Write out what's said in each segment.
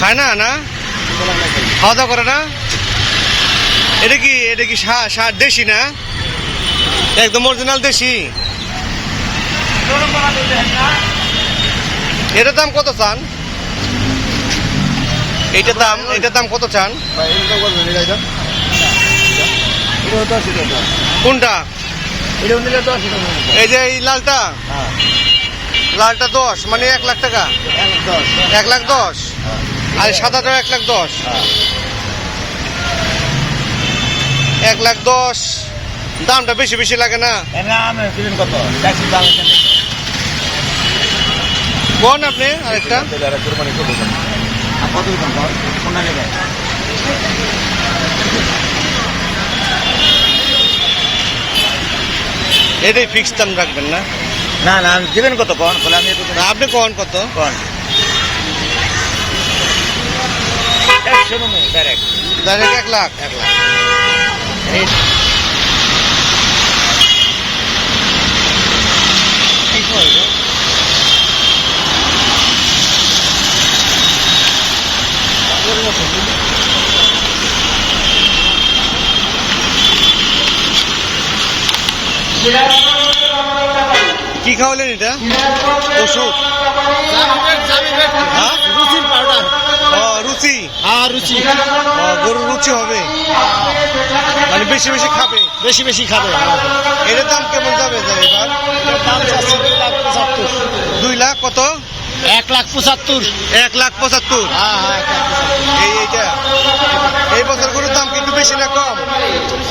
খায় না না? খাওয়া দাওয়া করে না? এটা কি এটা কি সা- সা- দেশি না? একদম অরিজিনাল দেশি। এটার দাম কত চান? এইটার দাম এটার দাম কত চান? কোনটা? এই যে এই লালটা? লালটা দশ মানে এক লাখ টাকা। এক লাখ দশ। আর সাদাটা এক লাখ দশ। এক লাখ দশ। দামটা বেশি বেশি লাগে না। কোন আপনি? আরেকটা। এটাই ফিক্স দাম রাখবেন না। না না আমি দেবেন কত কন? বলে আমি একটু না, আপনি কোন কত? কন? একশো নমে ডাইরেক্ট ডাইরেক্ট এক লাখ। এক লাখ। এই এই সময় গো। কি খাওয়ালেন এটা? ওষুধ হ্যাঁ? রুচির পাউডার রুচি। হ্যাঁ রুচি গরুর রুচি হবে। মানে বেশি বেশি খাবে? বেশি বেশি খাবে। এটার দাম কেমন যাবে এবার? দাম দুই লাখ পঁচাত্তর। দুই লাখ কত? এক লাখ পঁচাত্তর। এক লাখ পঁচাত্তর? হ্যাঁ হ্যাঁ এক লাখ পঁচাত্তর। এই এইটা। এই বছর গরুর দাম কিন্তু বেশি না কম।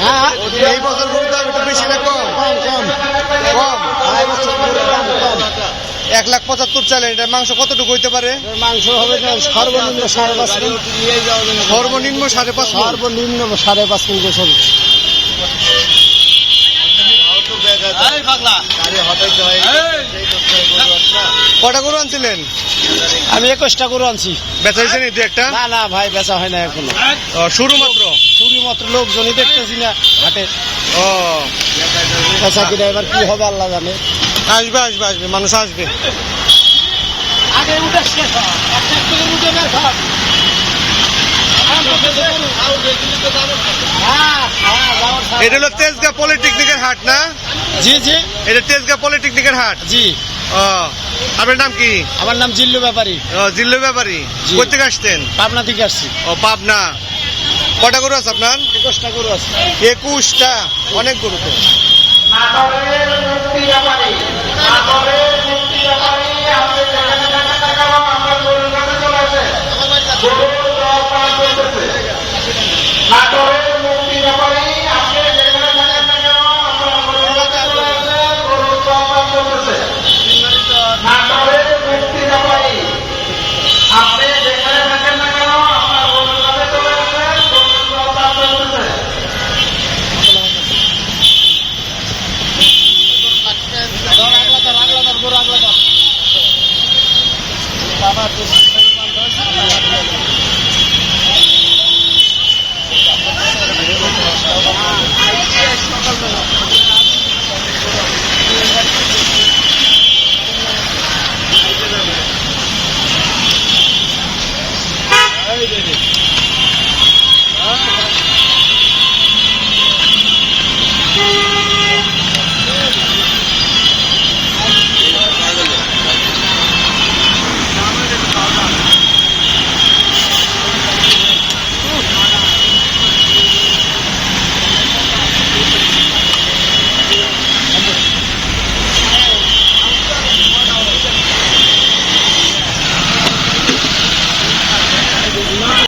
হ্যাঁ। এই বছর গরুর দাম একটু বেশি না কম কম কম কম আড়াই বছর গরুর দাম কম এক লাখ পঁচাত্তর চাইলেন এটা মাংস কতটুকু হইতে পারে? মাংস হবে না সর্বনিম্ন সাড়ে পাঁচ সর্বনিম্ন সাড়ে পাঁচ সর্বনিম্ন সাড়ে পাঁচ মিনিট চলবে কটা গরু আনছিলেন? আমি একুশটা গরু আনছি। বেচা হয়েছে নি দু একটা? না না ভাই বেচা হয় না এখনও। ও, শুরু মাত্র? চুরি মাত্র লোকজনই দেখতেছি না হাটে। ও। বেচা কিনা এবার কি হবে আল্লাহ জানে। আসবে আসবে আসবে মানুষ আসবে। আগে উঠে শেষ। হ্যাঁ, এটা হলো তেজগাঁ পলিটেকনিকের হাট না? জি জি। এটা তেজগাঁ পলিটেকনিকের হাট? জি। ও আপনার নাম কি? আমার নাম জিল্লু ব্যাপারী। ও, জিল্লু ব্যাপারী। কোথেকে আসতেন পাবনা থেকে আসছি। ও পাবনা। কটা গরু আছে আপনার? একুশটা গরু আছে। একুশটা। অনেক গরু তো। নাটোরের মুক্তি ব্যাপারে নাটোরের মুক্তি ব্যাপারে আমাদের যেখানে যেখানে দেখাবো আমরা গরুর কাছে চলে আসে গরুর দরকার চলতেছে নাটোরের মুক্তি ব্যাপারে আপনি যেখানে থাকেন না কেন আপনার গরুর কাছে চলে আসে গরুর দরকার চলতেছে নাটোরের মুক্তি ব্যাপারে আপনি যেখানে থাকেন না কেন আপনার গরুর কাছে চলে আসে গরুর দরকার চলতেছে ধর, আগলা ধর, আগলা ধর, গরু আগলা ধর। সকালবেলা।